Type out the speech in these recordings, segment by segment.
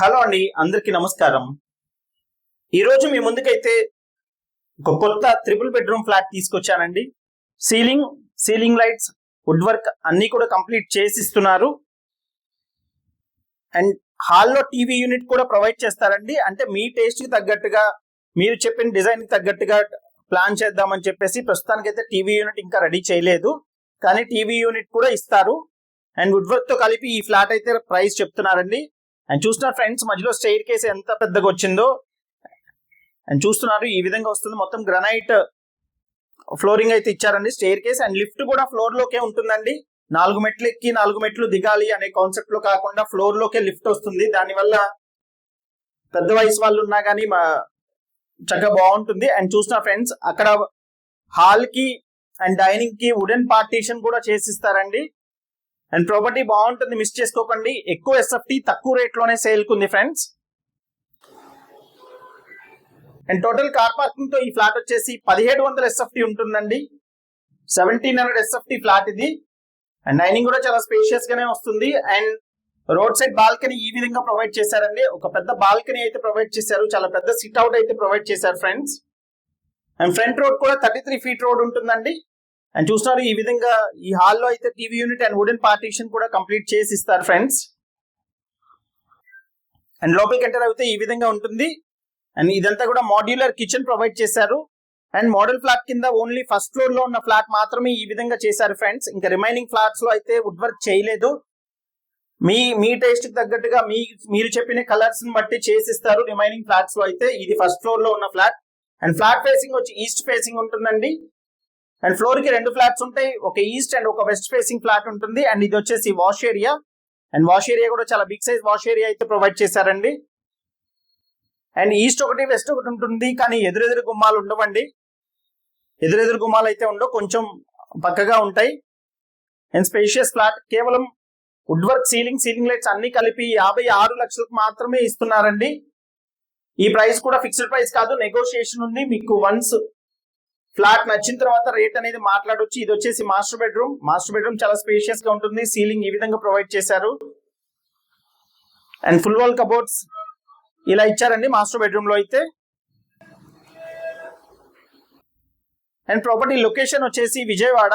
Hello అండి అందరికీ నమస్కారం. ఈరోజు మీ ముందుకైతే ఒక కొత్త త్రిపుల్ బెడ్రూమ్ ఫ్లాట్ తీసుకొచ్చానండి. Ceiling ceiling lights wood work అన్నీ కూడా కంప్లీట్ చేసి ఇస్తున్నారు అండ్ హాల్లో టీవీ యూనిట్ కూడా ప్రొవైడ్ చేస్తారండి. అంటే మీ టేస్ట్కి తగ్గట్టుగా మీరు చెప్పిన డిజైన్కి తగ్గట్టుగా ప్లాన్ చేద్దామని చెప్పేసి ప్రస్తుతానికైతే టీవీ యూనిట్ ఇంకా రెడీ చేయలేదు. కానీ టీవీ యూనిట్ కూడా ఇస్తారు. అండ్ వుడ్ వర్క్తో కలిపి ఈ ఫ్లాట్ అయితే ప్రైస్ చెప్తున్నారండి. అండ్ చూస్తున్నారు ఫ్రెండ్స్ మధ్యలో స్టెయిర్ కేస్ ఎంత పెద్దగా వచ్చిందో. అండ్ చూస్తున్నారు ఈ విధంగా వస్తుంది. మొత్తం గ్రనైట్ ఫ్లోరింగ్ అయితే ఇచ్చారండి. స్టెయిర్ కేస్ అండ్ లిఫ్ట్ కూడా ఫ్లోర్ లోకే ఉంటుందండి. నాలుగు మెట్లు ఎక్కి నాలుగు మెట్లు దిగాలి అనే కాన్సెప్ట్లో కాకుండా ఫ్లోర్ లోకే లిఫ్ట్ వస్తుంది. దానివల్ల పెద్ద వయసు వాళ్ళు ఉన్నా కానీ మా చక్కగా బాగుంటుంది. అండ్ చూసిన ఫ్రెండ్స్ అక్కడ హాల్కి అండ్ డైనింగ్కి వుడెన్ పార్టీషన్ కూడా చేసిస్తారండి. అండ్ ప్రాపర్టీ బాగుంటుంది మిస్ చేసుకోకండి. ఎక్కువ ఎస్ఎఫ్టీ తక్కువ రేట్లోనే సేల్ కుంది ఫ్రెండ్స్ అండ్ టోటల్ కార్ పార్కింగ్తో ఈ ఫ్లాట్ వచ్చేసి పదిహేడు వందల ఎస్ఎఫ్టీ ఉంటుందండి. సెవెంటీన్ హండ్రెడ్ ఎస్ఎఫ్టీ ఫ్లాట్ ఇది. అండ్ డైనింగ్ కూడా చాలా స్పేషియస్ గానే వస్తుంది. అండ్ రోడ్ సైడ్ బాల్కనీ ఈ విధంగా ప్రొవైడ్ చేశారండి. ఒక పెద్ద బాల్కనీ అయితే ప్రొవైడ్ చేశారు. చాలా పెద్ద సిట్ అవుట్ అయితే ప్రొవైడ్ చేశారు ఫ్రెండ్స్ అండ్ ఫ్రంట్ రోడ్ కూడా థర్టీ త్రీ ఫీట్ రోడ్ ఉంటుందండి. అండ్ చూస్తున్నారు ఈ విధంగా ఈ హాల్లో అయితే TV unit and wooden partition కూడా కంప్లీట్ చేసి ఇస్తారు ఫ్రెండ్స్ అండ్ లోపలికి ఎంటర్ అయితే ఈ విధంగా ఉంటుంది. అండ్ ఇదంతా కూడా మాడ్యులర్ కిచెన్ ప్రొవైడ్ చేశారు. అండ్ మోడల్ ఫ్లాట్ కింద ఓన్లీ ఫస్ట్ ఫ్లోర్లో ఉన్న ఫ్లాట్ మాత్రమే ఈ విధంగా చేశారు ఫ్రెండ్స్ ఇంకా రిమైనింగ్ ఫ్లాట్స్లో అయితే వుడ్ వర్క్ చేయలేదు. మీ మీ టేస్ట్కి తగ్గట్టుగా మీ మీరు చెప్పిన కలర్స్ని బట్టి చేసిస్తారు రిమైనింగ్ ఫ్లాట్స్లో అయితే. ఇది ఫస్ట్ ఫ్లోర్లో ఉన్న ఫ్లాట్ అండ్ ఫ్లాట్ ఫేసింగ్ వచ్చి ఈస్ట్ ఫేసింగ్ ఉంటుందండి. అండ్ ఫ్లోర్కి రెండు ఫ్లాట్స్ ఉంటాయి. ఒక ఈస్ట్ అండ్ ఒక వెస్ట్ ఫేసింగ్ ఫ్లాట్ ఉంటుంది. అండ్ ఇది వచ్చేసి wash area. And wash area కూడా చాలా బిగ్ సైజ్ వాష్ ఏరియా అయితే ప్రొవైడ్ చేశారండి. అండ్ ఈస్ట్ ఒకటి వెస్ట్ ఒకటి ఉంటుంది. కానీ ఎదురెదురు గుమ్మాలు ఉండవండి. ఎదురెదురు గుమ్మాలు అయితే ఉండవు. కొంచెం పక్కగా ఉంటాయి. అండ్ స్పేషియస్ ఫ్లాట్ కేవలం wood work ceiling ceiling lights అన్ని కలిపి యాభై ఆరు లక్షలకు మాత్రమే ఇస్తున్నారండి. ఈ ప్రైస్ కూడా ఫిక్స్డ్ ప్రైస్ కాదు. నెగోషియేషన్ ఉంది. మీకు వన్స్ ఫ్లాట్ నచ్చిన తర్వాత రేట్ అనేది మాట్లాడొచ్చు. ఇది వచ్చేసి మాస్టర్ బెడ్రూమ్. మాస్టర్ బెడ్రూమ్ చాలా స్పేషియస్గా ఉంటుంది. సీలింగ్ ఈ విధంగా ప్రొవైడ్ చేశారు. అండ్ ఫుల్ వాల్ కబోర్డ్స్ ఇలా ఇచ్చారండి మాస్టర్ బెడ్రూమ్లో అయితే. అండ్ ప్రాపర్టీ లొకేషన్ వచ్చేసి విజయవాడ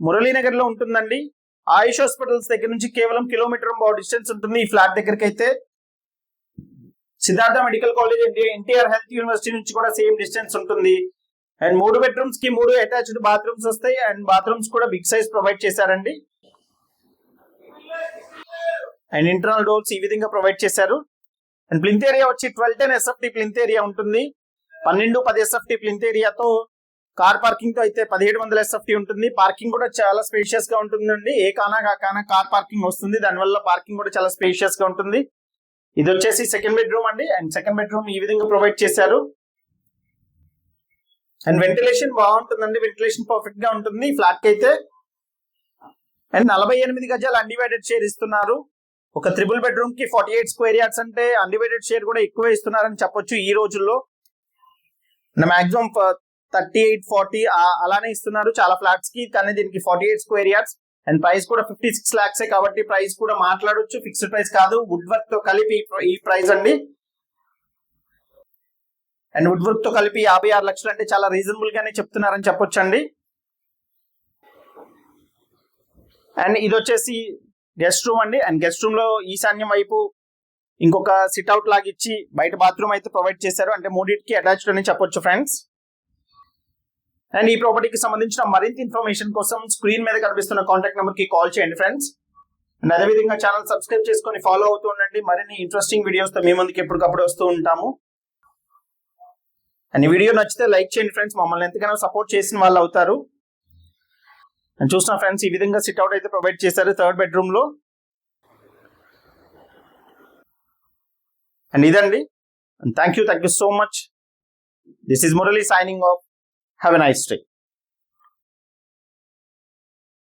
మురళీనగర్లో ఉంటుందండి. ఆయుష్ హాస్పిటల్స్ దగ్గర నుంచి కేవలం కిలోమీటర్ బాగు డిస్టెన్స్ ఉంటుంది ఈ ఫ్లాట్ దగ్గరికి అయితే Siddhartha medical college NTR health university నుంచి కూడా సేమ్ డిస్టెన్స్ ఉంటుంది. అండ్ మూడు బెడ్రూమ్స్కి మూడు అటాచ్డ్ బాత్రూమ్స్ వస్తాయి. అండ్ బాత్రూమ్స్ కూడా బిగ్ సైజ్ ప్రొవైడ్ చేశారండి. అండ్ ఇంటర్నల్ డోర్స్ ఈ విధంగా ప్రొవైడ్ చేశారు. అండ్ ప్లింత్ ఏరియా వచ్చి twelve ten SFT plinth area ఉంటుంది. పన్నెండు పది ఎస్ఎఫ్టీ ప్లింత్ ఏరియాతో కార్ పార్కింగ్తో అయితే పదిహేడు వందల ఎస్ఎఫ్టీ ఉంటుంది. పార్కింగ్ కూడా చాలా స్పేషియస్గా ఉంటుందండి. ఏ కానా కా కానా కార్ పార్కింగ్ వస్తుంది. దానివల్ల పార్కింగ్ కూడా చాలా స్పేషియస్గా ఉంటుంది. ఇది వచ్చేసి సెకండ్ బెడ్రూమ్ అండి. అండ్ సెకండ్ బెడ్రూమ్ ఈ విధంగా ప్రొవైడ్ చేశారు. అండ్ వెంటిలేషన్ బాగుంటుందండి. వెంటిలేషన్ పర్ఫెక్ట్గా ఉంటుంది. ఫ్లాట్కి అయితే అండ్ నలభై ఎనిమిది గజాలు అన్డివైడెడ్ షేర్ ఇస్తున్నారు. ఒక త్రిబుల్ బెడ్రూమ్కి ఫార్టీ ఎయిట్ స్క్వేర్ యార్డ్స్ అంటే అన్డివైడెడ్ షేర్ కూడా ఎక్కువ ఇస్తున్నారని చెప్పొచ్చు ఈ రోజుల్లో. మాక్సిమం థర్టీ ఎయిట్ ఫార్టీ అలానే ఇస్తున్నారు. చాలా ఫ్లాట్స్కి కానీ దీనికి forty eight square yards and price కూడా ఫిఫ్టీ సిక్స్ లాక్స్ కాబట్టి ప్రైస్ కూడా మాట్లాడొచ్చు. ఫిక్స్డ్ ప్రైస్ కాదు. వుడ్ వర్క్తో కలిపి ఈ ప్రైస్ అండి. అండ్ వుడ్ వర్క్తో కలిపి యాభై ఆరు లక్షలు అంటే చాలా రీజనబుల్ గానే చెప్తున్నారని చెప్పొచ్చండి. అండ్ ఇది వచ్చేసి గెస్ట్ రూమ్ అండి. అండ్ గెస్ట్ రూమ్లో ఈశాన్యం వైపు ఇంకొక సిట్ అవుట్ లాగా ఇచ్చి బయట బాత్రూమ్ అయితే ప్రొవైడ్ చేశారు. అంటే మూడింటికి అటాచ్డ్ అని చెప్పొచ్చు ఫ్రెండ్స్ అండ్ ఈ ప్రాపర్టీకి సంబంధించిన మరింత ఇన్ఫర్మేషన్ కోసం స్క్రీన్ మీద కనిపిస్తున్న కాంటాక్ట్ నెంబర్కి కాల్ చేయండి ఫ్రెండ్స్ అండ్ అదేవిధంగా ఛానల్ సబ్స్క్రైబ్ చేసుకొని ఫాలో అవుతూ ఉండండి. మరిన్ని ఇంట్రెస్టింగ్ వీడియోస్తో మీ ముందుకు ఎప్పటికప్పుడు వస్తూ ఉంటాము. అండ్ ఈ వీడియో నచ్చితే లైక్ చేయండి ఫ్రెండ్స్. మమ్మల్ని ఎంతగానో సపోర్ట్ చేసిన వాళ్ళు అవుతారు. అండ్ చూసిన ఫ్రెండ్స్ ఈ విధంగా సిట్ అవుట్ అయితే ప్రొవైడ్ చేశారు థర్డ్ బెడ్రూమ్లో అండ్ ఇదండి. Thank you thank you so much this is Murali signing off have a nice day